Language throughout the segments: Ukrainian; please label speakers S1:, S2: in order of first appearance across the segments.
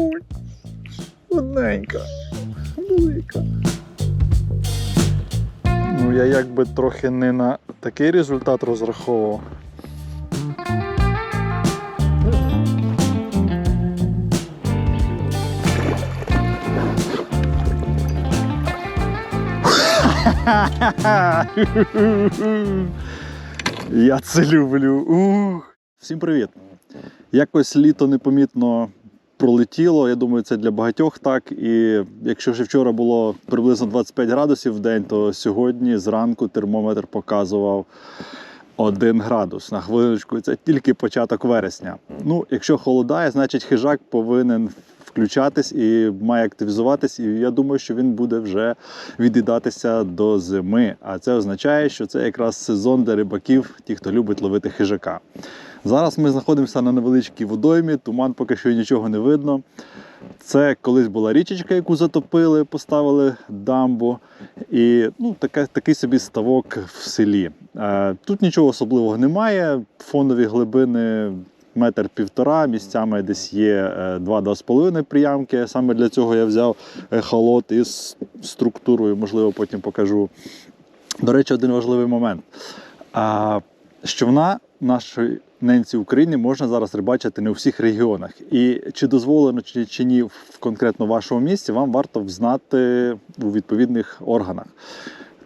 S1: Красунь. Одненька. Велика. Ну, я якби трохи не на такий результат розраховував. Я це люблю. Ух. Всім привіт. Якось літо непомітно пролетіло. Я думаю, це для багатьох так. І якщо ще вчора було приблизно 25 градусів в день, то сьогодні зранку термометр показував 1 градус на хвилиночку. Це тільки початок вересня. Ну, якщо холодає, значить хижак повинен включатись і має активізуватись. І я думаю, що він буде вже від'їдатися до зими. А це означає, що це якраз сезон для рибаків, ті, хто любить ловити хижака. Зараз ми знаходимося на невеличкій водоймі, туман поки що нічого не видно. Це колись була річечка, яку затопили, поставили дамбу. І ну, така, такий собі ставок в селі. Е, тут нічого особливого немає. Фонові глибини метр півтора, місцями десь є е, 2-2,5 приямки. Саме для цього я взяв ехолот із структурою, можливо, потім покажу. До речі, один важливий момент. А, Човна нашої ненці України можна зараз рибачити не у всіх регіонах. І чи дозволено чи, чи ні в конкретно вашому місці, вам варто взнати у відповідних органах.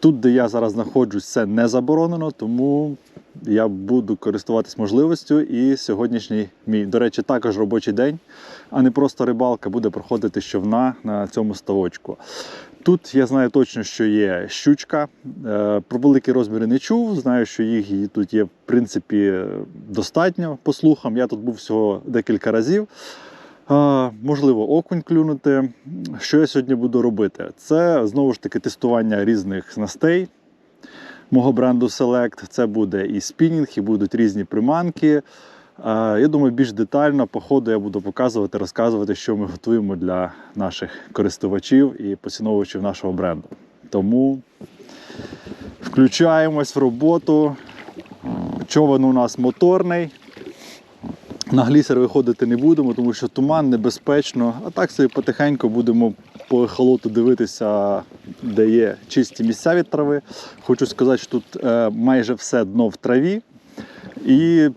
S1: Тут, де я зараз знаходжусь, це не заборонено, тому я буду користуватись можливістю. І сьогоднішній мій, до речі, також робочий день, а не просто рибалка, буде проходити з човна на цьому ставочку. Тут я знаю точно, що є щучка. Е, Про великі розміри не чув. Знаю, що їх тут є в принципі достатньо по слухам. Я тут був всього декілька разів. Е, Можливо, окунь клюнути. Що я сьогодні буду робити? Це знову ж таки тестування різних снастей мого бренду Select. Це буде і спінінг, і будуть різні приманки. Я думаю, більш детально по ходу я буду показувати, розказувати, що ми готуємо для наших користувачів і поціновувачів нашого бренду. Тому включаємось в роботу. Човен у нас моторний. На глісер виходити не будемо, тому що туман небезпечно. А так собі потихеньку будемо по ехолоту дивитися, де є чисті місця від трави. Хочу сказати, що тут е, майже все дно в траві. І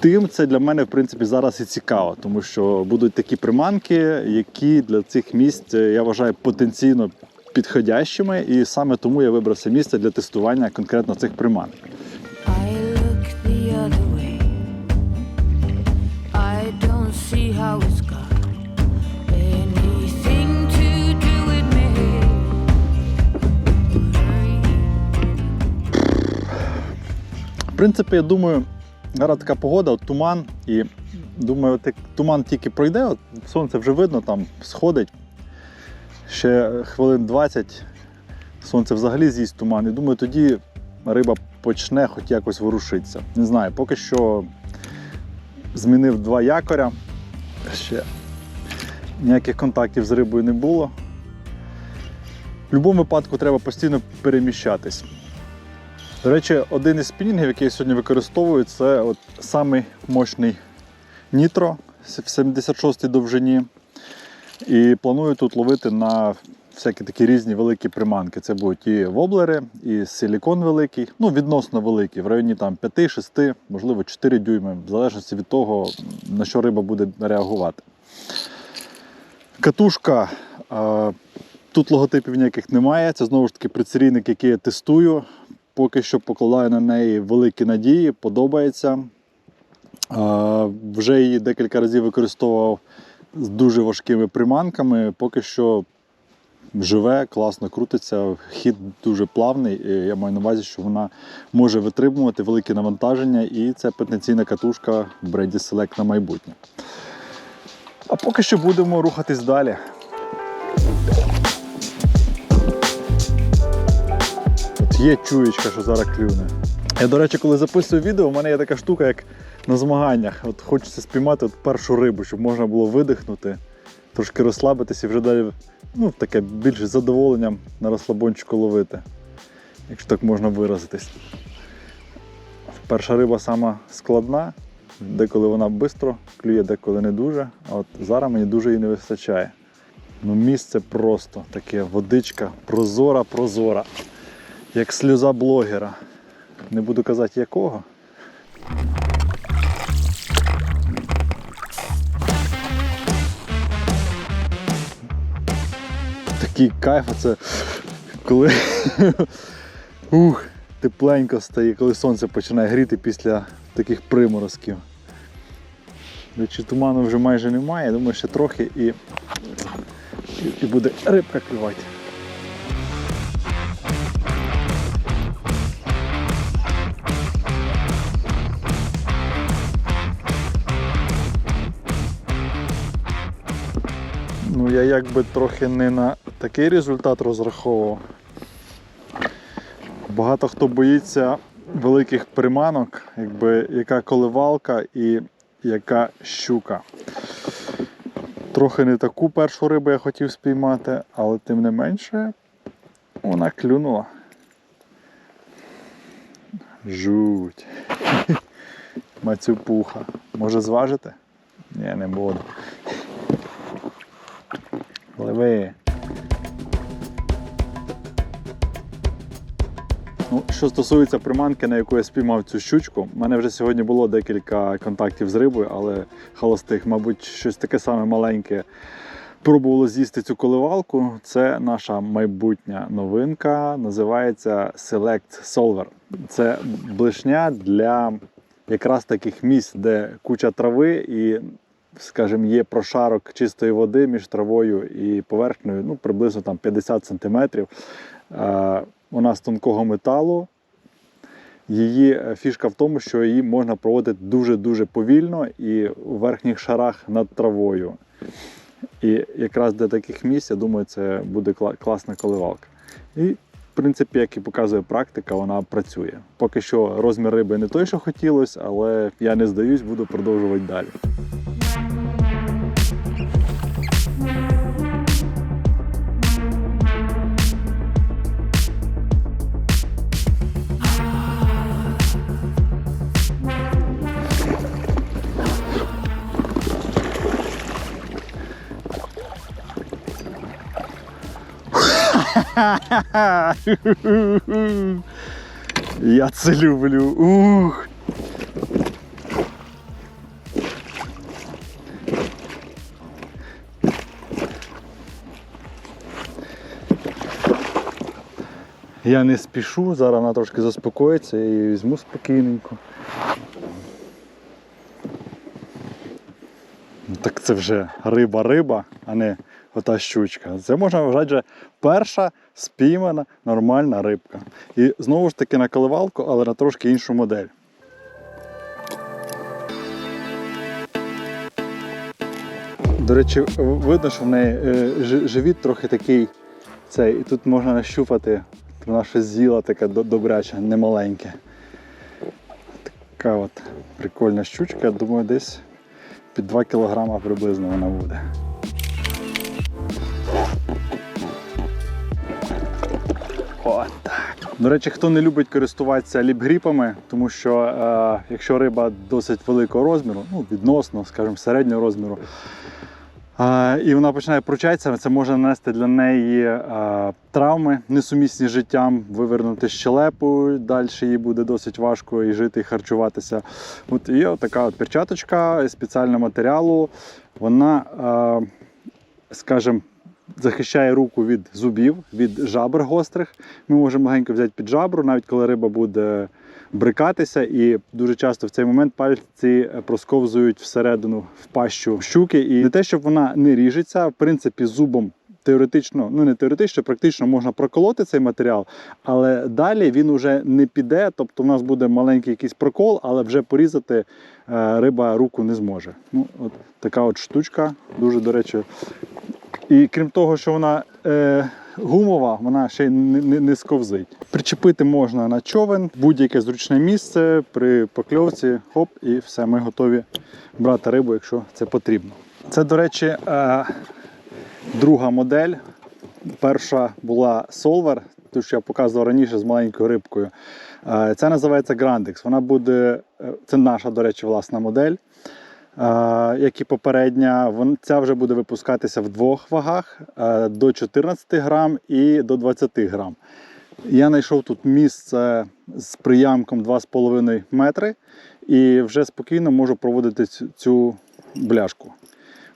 S1: тим це для мене в принципі зараз і цікаво, тому що будуть такі приманки, які для цих місць е, я вважаю потенційно підходящими, і саме тому я вибрав це місце для тестування конкретно цих приманок. В принципі, я думаю, зараз така погода, от туман, і думаю, от як туман тільки пройде, от сонце вже видно, там сходить. Ще хвилин 20 сонце взагалі з'їсть туман. І думаю, тоді риба почне хоч якось ворушитися. Не знаю, поки що змінив два якоря. Ще ніяких контактів з рибою не було. В будь-якому випадку треба постійно переміщатись. До речі, один із спінінгів, який я сьогодні використовую, це от самий мощний нітро в 76-й довжині. І планую тут ловити на всякі такі різні великі приманки. Це будуть і воблери, і силікон великий, ну відносно великий, в районі там 5-6, можливо 4 дюйми, в залежності від того, на що риба буде реагувати. Катушка. Тут логотипів ніяких немає. Це знову ж таки прицерійник, який я тестую. Поки що покладаю на неї великі надії, подобається. Вже її декілька разів використовував з дуже важкими приманками. Поки що живе, класно крутиться, хід дуже плавний. Я маю на увазі, що вона може витримувати великі навантаження, і це потенційна катушка в бренді Select на майбутнє. А поки що будемо рухатись далі. Є чуєчка, що зараз клюне. Я, до речі, коли записую відео, у мене є така штука, як на змаганнях. От хочеться спіймати от першу рибу, щоб можна було видихнути, трошки розслабитися і вже далі ну, таке більше задоволенням на розслабончику ловити, якщо так можна виразитись. Перша риба сама складна, Деколи вона швидко клює, деколи не дуже. А от зараз мені дуже її не вистачає. Ну, місце просто таке, водичка прозора, прозора. Як сльоза блогера. Не буду казати якого. Такий кайф, це коли ух, тепленько стає, коли сонце починає гріти після таких приморозків. До речі, туману вже майже немає, я думаю, ще трохи і, і буде рибка клювати. Ну, я якби трохи не на такий результат розраховував. Багато хто боїться великих приманок, якби яка коливалка і яка щука. Трохи не таку першу рибу я хотів спіймати, але тим не менше вона клюнула. Жуть. Мацюпуха. Може зважити? Ні, не буду. Пливи. Ну, що стосується приманки, на яку я спіймав цю щучку, в мене вже сьогодні було декілька контактів з рибою, але холостих, мабуть, щось таке саме маленьке. Пробувало з'їсти цю коливалку. Це наша майбутня новинка, називається Select Solver. Це блишня для якраз таких місць, де куча трави і, скажімо, є прошарок чистої води між травою і поверхнею, ну, приблизно там 50 сантиметрів. Е, Вона з тонкого металу. Її е, фішка в тому, що її можна проводити дуже-дуже повільно і у верхніх шарах над травою. І якраз для таких місць, я думаю, це буде класна коливалка. І, в принципі, як і показує практика, вона працює. Поки що розмір риби не той, що хотілося, але я не здаюсь, буду продовжувати далі. Я це люблю. Ух. Я не спішу, зараз вона трошки заспокоїться і візьму спокійненько. Так це вже риба-риба, а не ота щучка. Це можна вважати вже перша спіймана нормальна рибка. І знову ж таки на коливалку, але на трошки іншу модель. До речі, видно, що в неї е, живіт трохи такий цей, і тут можна нащупати. Вона щось з'їла таке добряче, немаленьке. Така от прикольна щучка, я думаю, десь під 2 кг приблизно вона буде. До речі, хто не любить користуватися ліпгріпами, тому що е, якщо риба досить великого розміру, ну відносно, скажімо, середнього розміру, е, і вона починає пручатися, це може нанести для неї е, травми, несумісні з життям, вивернути щелепу, далі їй буде досить важко і жити, і харчуватися. От є така от перчаточка спеціального матеріалу. Вона, е, скажімо, захищає руку від зубів, від жабр гострих. Ми можемо легенько взяти під жабру, навіть коли риба буде брикатися, і дуже часто в цей момент пальці просковзують всередину в пащу щуки. І не те, щоб вона не ріжеться, в принципі, зубом. Теоретично, ну не теоретично, практично можна проколоти цей матеріал, але далі він уже не піде. Тобто в нас буде маленький якийсь прокол, але вже порізати е, риба руку не зможе. Ну, от така от штучка, дуже до речі, і крім того, що вона е, гумова, вона ще й не, не, не сковзить. Причепити можна на човен, будь-яке зручне місце при покльовці, хоп, і все, ми готові брати рибу, якщо це потрібно. Це, до речі, е, друга модель. Перша була Solver, ту, що я показував раніше з маленькою рибкою. Е, Це називається Grandix. Вона буде, е, це наша, до речі, власна модель. Як і попередня, ця вже буде випускатися в двох вагах е, до 14 грам і до 20 грам. Я знайшов тут місце з приямком 2,5 метри і вже спокійно можу проводити цю бляшку.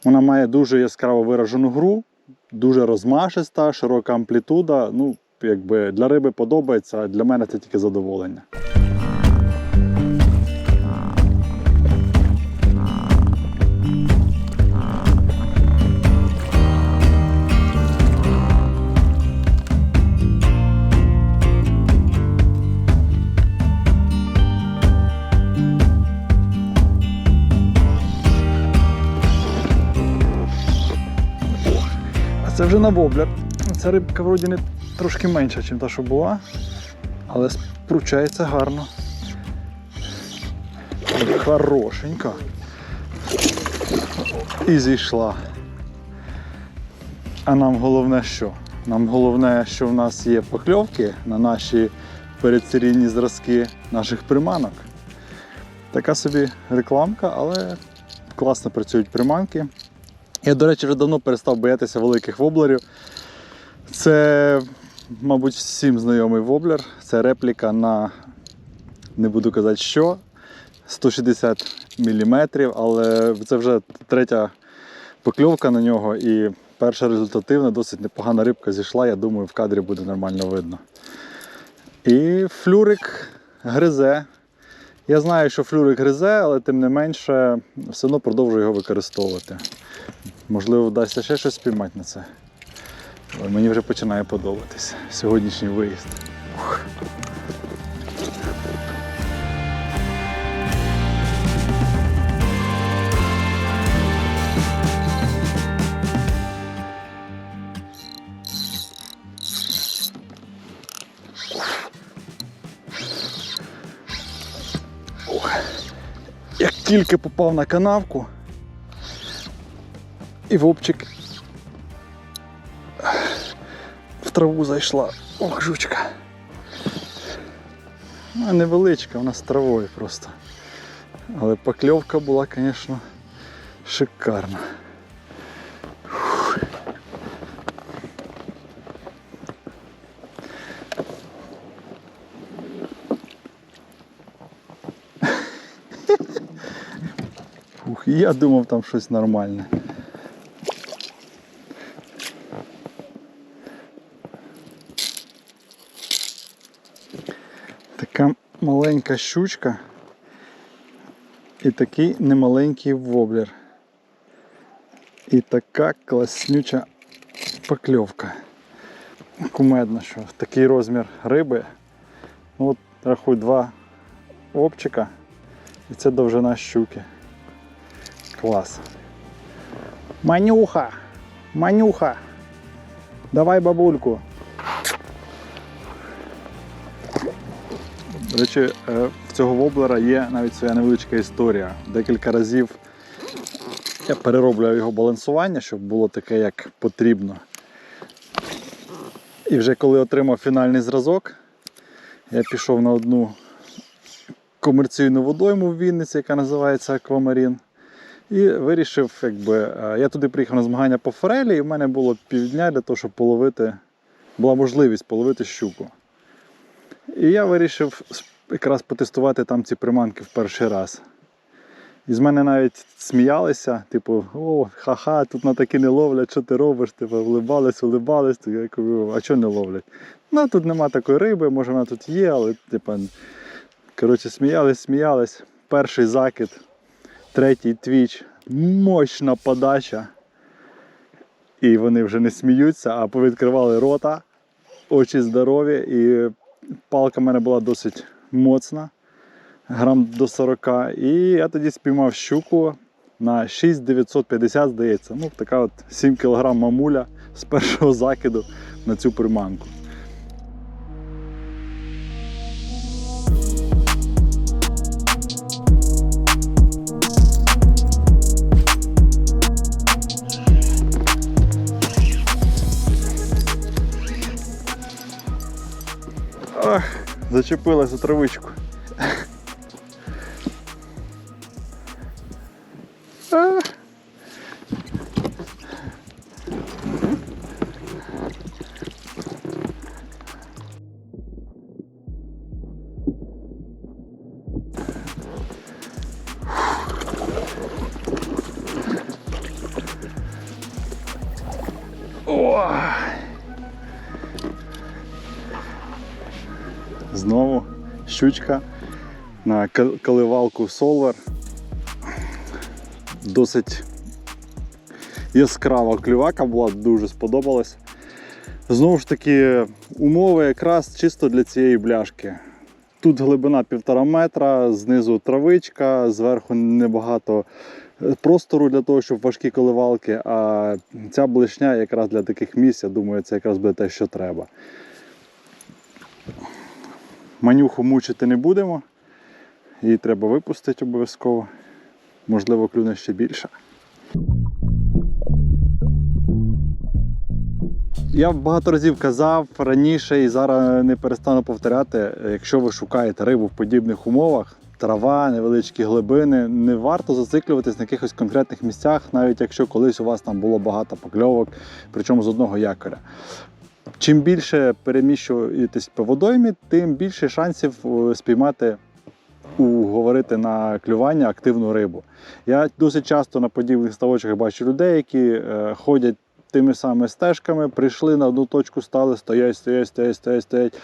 S1: Вона має дуже яскраво виражену гру, дуже розмашиста, широка амплітуда. Ну, якби для риби подобається, а для мене це тільки задоволення. Вже на воблер. Ця рибка вроді не трошки менша, ніж та, що була, але спручається гарно. Хорошенька. І зійшла. А нам головне що? Нам головне, що в нас є покльовки на наші передсерійні зразки наших приманок. Така собі рекламка, але класно працюють приманки. Я, до речі, вже давно перестав боятися великих воблерів. Це, мабуть, всім знайомий воблер. Це репліка на, не буду казати, що, 160 мм, але це вже третя покльовка на нього і перша результативна, досить непогана рибка зійшла. Я думаю, в кадрі буде нормально видно. І флюрик гризе. Я знаю, що флюрик гризе, але тим не менше все одно продовжую його використовувати. Можливо, вдасться ще щось спіймати на це. Але мені вже починає подобатися сьогоднішній виїзд. Ух. Як тільки попав на канавку, і вовчик в траву зайшла. Ох, жучка. Вона невеличка, вона з травою просто. Але покльовка була, звісно, шикарна. Фух, я думав там щось нормальне. Така маленька щучка і такий немаленький воблер. І така класнюча покльовка. Кумедно, що такий розмір риби. Ну, от рахуй два обчика і це довжина щуки. Клас. Манюха! Манюха! Давай бабульку! До речі, е, в цього воблера є навіть своя невеличка історія. Декілька разів я перероблював його балансування, щоб було таке, як потрібно. І вже коли отримав фінальний зразок, я пішов на одну комерційну водойму в Вінниці, яка називається Аквамарін. І вирішив, якби, е, я туди приїхав на змагання по форелі, і в мене було півдня для того, щоб половити, була можливість половити щуку. І я вирішив якраз потестувати там ці приманки в перший раз. І з мене навіть сміялися, типу, о, ха-ха, тут на такі не ловлять, що ти робиш? Типу, влибались, улибались. Я кажу, а чого не ловлять? Ну, тут нема такої риби, може вона тут є, але типу, коротше, сміялись, сміялись. Перший закид, третій твіч, мощна подача. І вони вже не сміються, а повідкривали рота, очі здорові, і палка в мене була досить моцна, грам до 40. І я тоді спіймав щуку на 6950, здається. Ну, така от 7 кг мамуля з першого закиду на цю приманку. Ах, Зачепилась за травичку. Щучка на коливалку Solver. Досить яскрава клювака була, дуже сподобалась. Знову ж таки, умови якраз чисто для цієї бляшки. Тут глибина півтора метра, знизу травичка, зверху небагато е, простору для того, щоб важкі коливалки. А ця блишня якраз для таких місць, я думаю, це якраз буде те, що треба. Манюху мучити не будемо. Її треба випустити обов'язково. Можливо, клюне ще більше. Я багато разів казав раніше і зараз не перестану повторяти, якщо ви шукаєте рибу в подібних умовах, трава, невеличкі глибини, не варто зациклюватись на якихось конкретних місцях, навіть якщо колись у вас там було багато покльовок, причому з одного якоря. Чим більше переміщуєтесь по водоймі, тим більше шансів е, спіймати уговорити на клювання активну рибу. Я досить часто на подібних ставочках бачу людей, які е, ходять тими самими стежками, прийшли на одну точку, стали, стоять, стоять, стоять, стоять, стоять.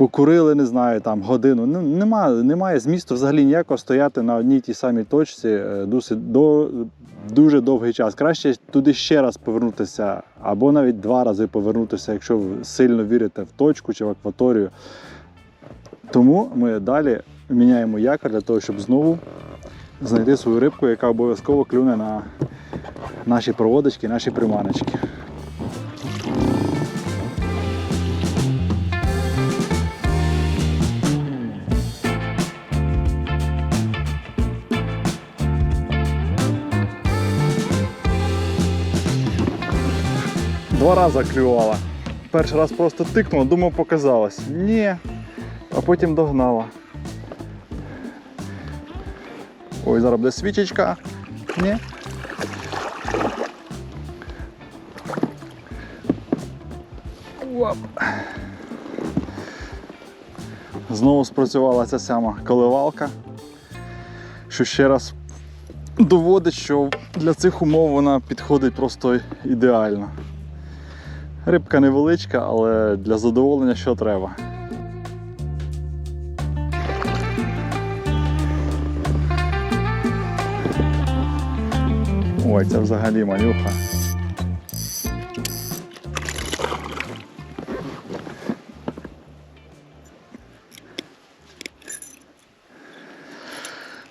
S1: Покурили, не знаю, там годину. Ну, немає, немає змісту взагалі ніякого стояти на одній тій самій точці е, досить до, дуже довгий час. Краще туди ще раз повернутися, або навіть два рази повернутися, якщо ви сильно вірите в точку чи в акваторію. Тому ми далі міняємо якор для того, щоб знову знайти свою рибку, яка обов'язково клюне на наші проводочки, наші приманочки. Два рази клювала. Перший раз просто тикнула, думав, показалось. Ні, а потім догнала. Ой, зараз буде свічечка. Ні. Оп. Знову спрацювала ця сама коливалка, що ще раз доводить, що для цих умов вона підходить просто ідеально. Рибка невеличка, але для задоволення що треба. Ой, це взагалі манюха.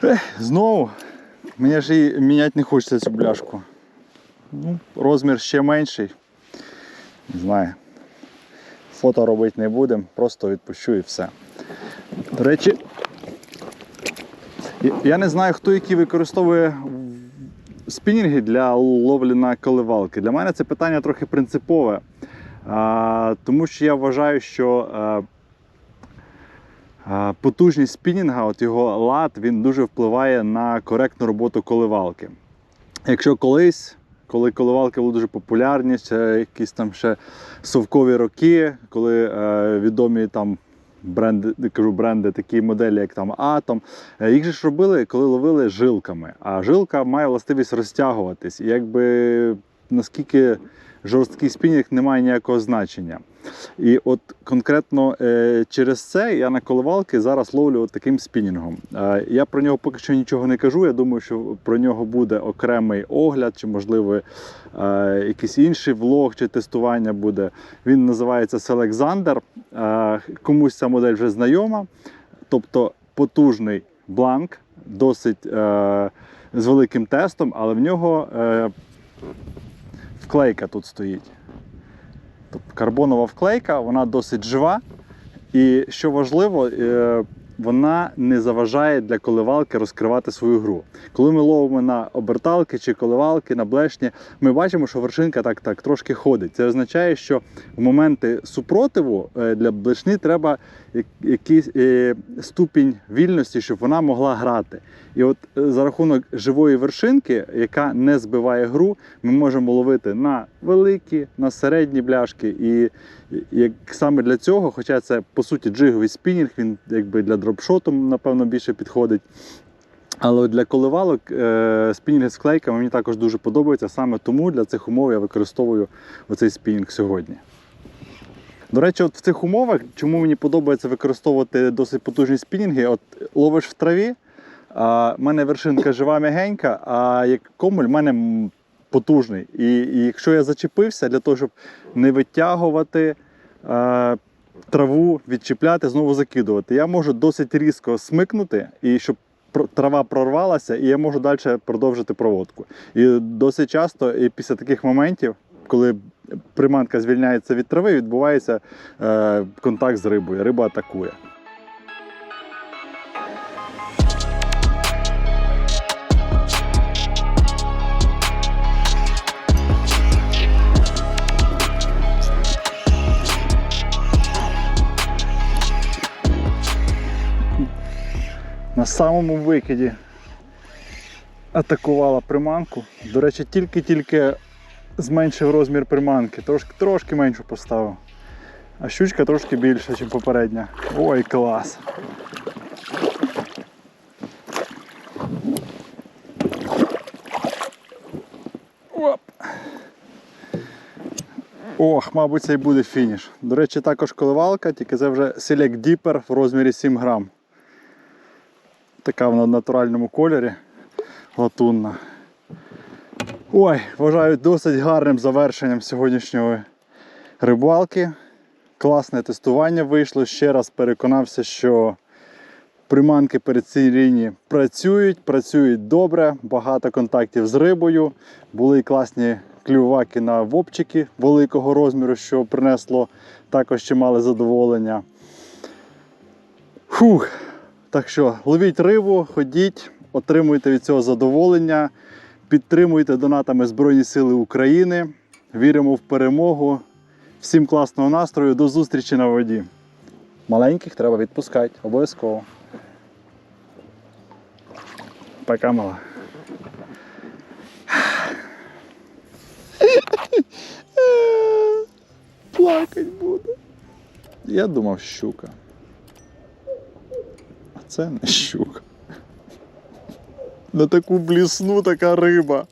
S1: Ех, знову. Мені ж її міняти не хочеться цю бляшку. Ну, розмір ще менший. Не знаю. Фото робити не будемо, просто відпущу і все. До речі, я- не знаю, хто які використовує спінінги для ловлі на коливалки. Для мене це питання трохи принципове, тому що я вважаю, що а, а, потужність спінінга, от його лад, він дуже впливає на коректну роботу коливалки. Якщо колись, коли коливалки були дуже популярні, ще якісь там ще совкові роки, коли е, відомі там бренди, кажу бренди, такі моделі, як там Атом. е, їх же ж робили, коли ловили жилками. А жилка має властивість розтягуватись. І якби наскільки жорсткий спінінг не має ніякого значення. І от конкретно е, через це я на коливалки зараз ловлю от таким спінінгом. Е, я про нього поки що нічого не кажу. Я думаю, що про нього буде окремий огляд, чи можливо е, якийсь інший влог чи тестування буде. Він називається Selexander. Е, комусь ця модель вже знайома. Тобто потужний бланк, досить е, з великим тестом, але в нього е, вклейка тут стоїть. Тобто карбонова вклейка, вона досить жива. І що важливо, е, вона не заважає для коливалки розкривати свою гру. Коли ми ловимо на оберталки чи коливалки, на блешні, ми бачимо, що вершинка так так трошки ходить. Це означає, що в моменти супротиву е, для блешні треба якийсь е, ступінь вільності, щоб вона могла грати. І от е, за рахунок живої вершинки, яка не збиває гру, ми можемо ловити на великі, на середні бляшки. І як саме для цього, хоча це по суті джиговий спінінг, він якби для дропшоту, напевно, більше підходить. Але для коливалок е, спінінги з клейками мені також дуже подобаються. Саме тому для цих умов я використовую оцей спінінг сьогодні. До речі, от в цих умовах, чому мені подобається використовувати досить потужні спінінги, от ловиш в траві, а в мене вершинка жива м'ягенька, а як комуль в мене потужний. І, і якщо я зачепився для того, щоб не витягувати е, траву, відчіпляти, знову закидувати, я можу досить різко смикнути, і щоб трава прорвалася, і я можу далі продовжити проводку. І досить часто, і після таких моментів, коли приманка звільняється від трави, відбувається е, контакт з рибою. Риба атакує. На самому викиді атакувала приманку. До речі, тільки-тільки зменшив розмір приманки, трошки, трошки меншу поставив. А щучка трошки більша, ніж попередня. Ой, клас! Оп. Ох, мабуть, це і буде фініш. До речі, також коливалка, тільки це вже Select Dipper в розмірі 7 грам. Така вона в натуральному кольорі. Латунна. Ой, вважаю досить гарним завершенням сьогоднішньої рибалки. Класне тестування вийшло. Ще раз переконався, що приманки перед цією лінії працюють, працюють добре, багато контактів з рибою. Були класні клюваки на вопчики великого розміру, що принесло також чимале задоволення. Фух. Так що ловіть рибу, ходіть, отримуйте від цього задоволення, підтримуйте донатами Збройні Сили України. Віримо в перемогу. Всім класного настрою, до зустрічі на воді. Маленьких треба відпускати, обов'язково. Пока, мала. Плакать буду. Я думав, щука. А це не щука. На таку блісну така риба.